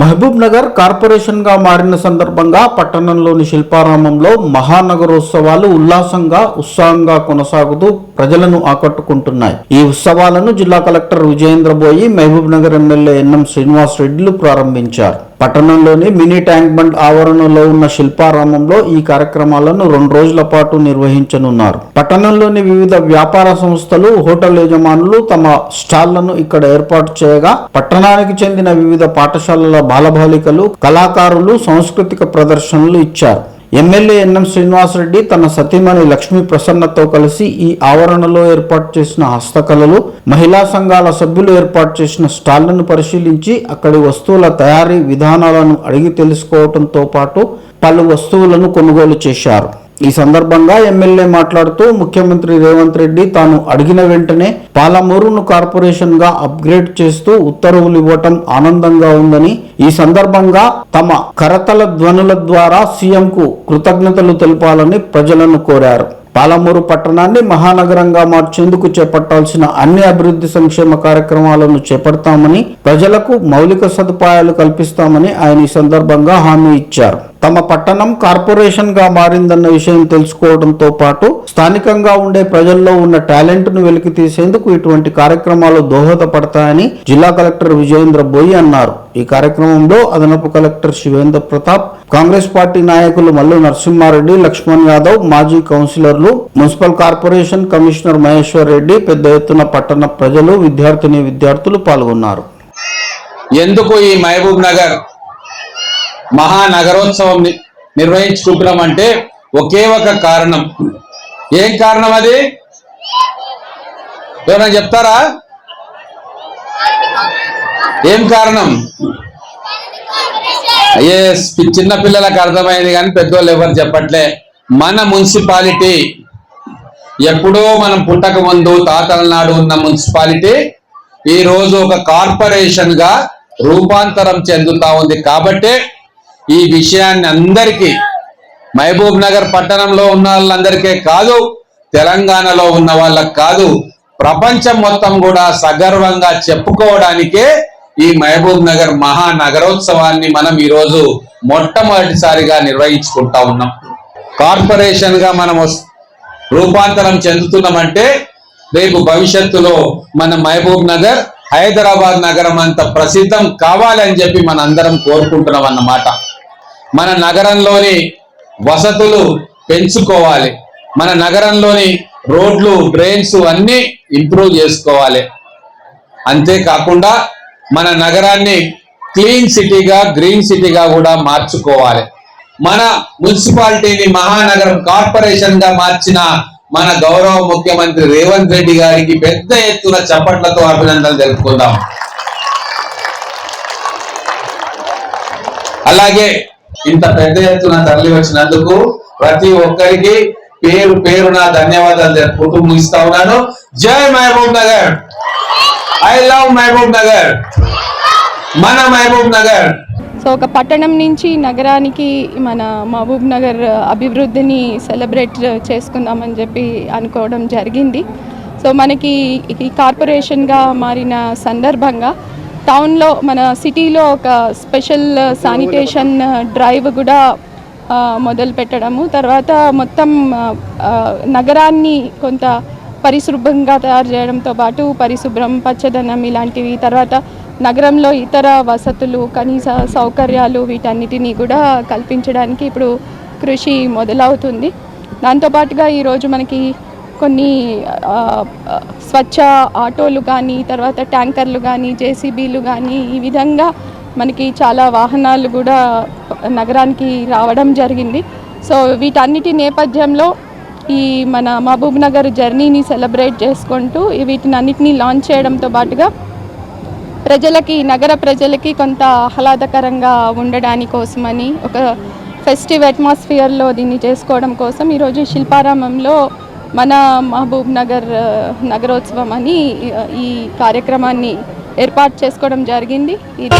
మహబూబ్ నగర్ కార్పొరేషన్గా మారిన సందర్భంగా పట్టణంలోని శిల్పారామంలో మహానగరోత్సవాలు ఉల్లాసంగా ఉత్సాహంగా కొనసాగుతూ ప్రజలను ఆకట్టుకుంటున్నాయి. ఈ ఉత్సవాలను జిల్లా collector Vijayendra Boi Mahabubnagar MLA NM Srinivas రెడ్డిలు ప్రారంభించారు. పట్టణంలోని మినీ ట్యాంక్ బండ్ ఆవరణలో ఉన్న శిల్పారామంలో ఈ కార్యక్రమాలను రెండు రోజుల పాటు నిర్వహించనున్నారు. పట్టణంలోని వివిధ వ్యాపార సంస్థలు హోటల్ యజమానులు తమ స్టాళ్ళను ఇక్కడ ఏర్పాటు చేయగా పట్టణానికి చెందిన వివిధ పాఠశాలల బాలబాలికలు కళాకారులు సాంస్కృతిక ప్రదర్శనలు ఇచ్చారు. ఎమ్మెల్యే ఎన్ఎం శ్రీనివాసరెడ్డి తన సతీమణి లక్ష్మీ ప్రసన్నతో కలిసి ఈ ఆవరణలో ఏర్పాటు చేసిన హస్తకళలు మహిళా సంఘాల సభ్యులు ఏర్పాటు చేసిన స్టాళ్ళను పరిశీలించి అక్కడి వస్తువుల తయారీ విధానాలను అడిగి తెలుసుకోవడంతో పాటు పలు వస్తువులను కొనుగోలు చేశారు. ఈ సందర్భంగా ఎమ్మెల్యే మాట్లాడుతూ ముఖ్యమంత్రి రేవంత్ రెడ్డి తాను అడిగిన వెంటనే పాలమూరును కార్పొరేషన్గా అప్గ్రేడ్ చేస్తూ ఉత్తర్వులు ఇవ్వటం ఆనందంగా ఉందని ఈ సందర్భంగా తమ కరతల ధ్వనుల ద్వారా సీఎం కు కృతజ్ఞతలు తెలపాలని ప్రజలను కోరారు. పాలమూరు పట్టణాన్ని మహానగరంగా మార్చేందుకు చేపట్టాల్సిన అన్ని అభివృద్ధి సంక్షేమ కార్యక్రమాలను చేపడతామని ప్రజలకు మౌలిక సదుపాయాలు కల్పిస్తామని ఆయన ఈ సందర్భంగా హామీ ఇచ్చారు. తమ పట్టణం కార్పొరేషన్గా మారిందన్న విషయం తెలుసుకోవడంతో పాటు స్థానికంగా ఉండే ప్రజల్లో ఉన్న టాలెంట్ను వెలికి తీసేందుకు ఇటువంటి కార్యక్రమాలు దోహదపడతాయని జిల్లా కలెక్టర్ విజయేంద్ర బోయి అన్నారు. ఈ కార్యక్రమంలో అదనపు కలెక్టర్ శివేంద్ర ప్రతాప్ కాంగ్రెస్ పార్టీ నాయకులు మల్లు నరసింహారెడ్డి లక్ష్మణ్ యాదవ్ మాజీ కౌన్సిలర్లు municipal corporation commissioner Maheshwar Reddy పెద్ద ఎత్తున పట్టణ ప్రజలు విద్యార్థిని విద్యార్థులు పాల్గొన్నారు. ఎందుకు ఈ మహబూబ్ నగర్ మహానగరోత్సవం ని- నిర్వహించుకుంటున్నామంటే ఒకే ఒక కారణం. ఏం కారణం అది? ఎవరైనా చెప్తారా? ఏం కారణం? అయ్యే చిన్న పిల్లలకు అర్థమైంది కానీ పెద్దోళ్ళు ఎవరు చెప్పట్లే. మన మున్సిపాలిటీ ఎప్పుడో మనం పుట్టక ముందు తాతల నాడు ఉన్న మున్సిపాలిటీ ఈ రోజు ఒక కార్పొరేషన్గా రూపాంతరం చెందుతా ఉంది కాబట్టే ఈ విషయాన్ని అందరికీ మహబూబ్ నగర్ పట్టణంలో ఉన్న వాళ్ళందరికీ కాదు తెలంగాణలో ఉన్న వాళ్ళకి కాదు ప్రపంచం మొత్తం కూడా సగర్వంగా చెప్పుకోవడానికే ఈ మహబూబ్ నగర్ మహానగరోత్సవాన్ని మనం ఈరోజు మొట్టమొదటిసారిగా నిర్వహించుకుంటా ఉన్నాం. కార్పొరేషన్గా మనం వస్- రూపాంతరం చెందుతున్నామంటే రేపు భవిష్యత్తులో మన మహబూబ్ నగర్ హైదరాబాద్ నగరం అంత ప్రసిద్ధం కావాలని చెప్పి మన అందరం కోరుకుంటున్నాం అన్నమాట. మన నగరంలోని వసతులు పెంచుకోవాలి. మన నగరంలోని రోడ్లు డ్రైన్స్ అన్నీ ఇంప్రూవ్ చేసుకోవాలి. అంతేకాకుండా మన నగరాన్ని క్లీన్ సిటీగా గ్రీన్ సిటీగా కూడా మార్చుకోవాలి. మన మున్సిపాలిటీని మహానగరం కార్పొరేషన్గా మార్చిన మన గౌరవ ముఖ్యమంత్రి రేవంత్ రెడ్డి గారికి పెద్ద ఎత్తున చప్పట్లతో అభినందనలు తెలుపుకుందాం. అలాగే ఇంత పెద్ద ఎత్తున తరలి వచ్చినందుకు ప్రతి ఒక్కరికి పేరు పేరు నా ధన్యవాదాలు తెలుపుకుంటూ ముగిస్తా ఉన్నాను. జై Mahabub Nagar. I love Mahabubnagar. మన మహబూబ్ నగర్. సో ఒక పట్టణం నుంచి నగరానికి మన మహబూబ్ నగర్ అభివృద్ధిని సెలబ్రేట్ చేసుకుందామని చెప్పి అనుకోవడం జరిగింది. సో మనకి ఈ కార్పొరేషన్గా మారిన సందర్భంగా టౌన్లో మన సిటీలో ఒక స్పెషల్ శానిటేషన్ డ్రైవ్ కూడా మొదలు పెట్టడము. తర్వాత మొత్తం నగరాన్ని కొంత పరిశుభ్రంగా తయారు చేయడంతో పాటు పరిశుభ్రం పచ్చదనం ఇలాంటివి తర్వాత నగరంలో ఇతర వసతులు కనీస సౌకర్యాలు వీటన్నిటినీ కూడా కల్పించడానికి ఇప్పుడు కృషి మొదలవుతుంది. దాంతోపాటుగా ఈరోజు మనకి కొన్ని స్వచ్ఛ ఆటోలు కానీ తర్వాత ట్యాంకర్లు కానీ జేసీబీలు కానీ ఈ విధంగా మనకి చాలా వాహనాలు కూడా నగరానికి రావడం జరిగింది. సో వీటన్నిటి నేపథ్యంలో ఈ మన మహబూబ్ నగర్ జర్నీని సెలబ్రేట్ చేసుకుంటూ వీటిని అన్నిటినీ లాంచ్ చేయడంతో పాటుగా ప్రజలకి నగర ప్రజలకి కొంత ఆహ్లాదకరంగా ఉండడాని కోసమని ఒక ఫెస్టివ్ అట్మాస్ఫియర్లో దీన్ని చేసుకోవడం కోసం ఈరోజు శిల్పారామంలో మన మహబూబ్ నగర్ నగరోత్సవం అని ఈ కార్యక్రమాన్ని ఏర్పాటు చేసుకోవడం జరిగింది ఇది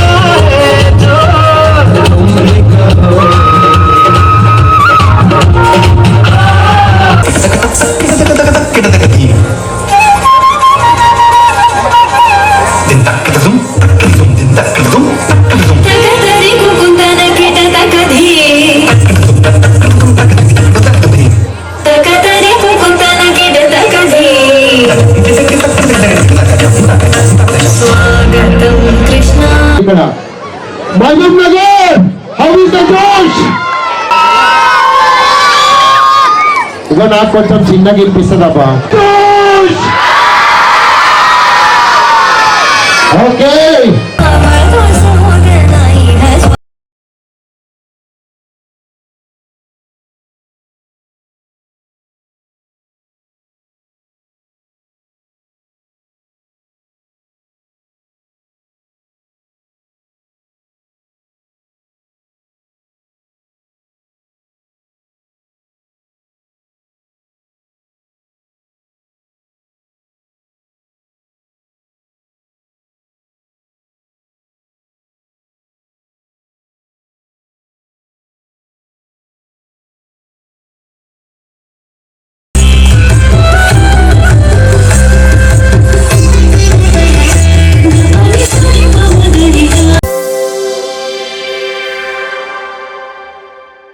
ఇక నాకు కొంచెం చిన్నగా ఇప్పిస్తుందబ్బా ఓకే.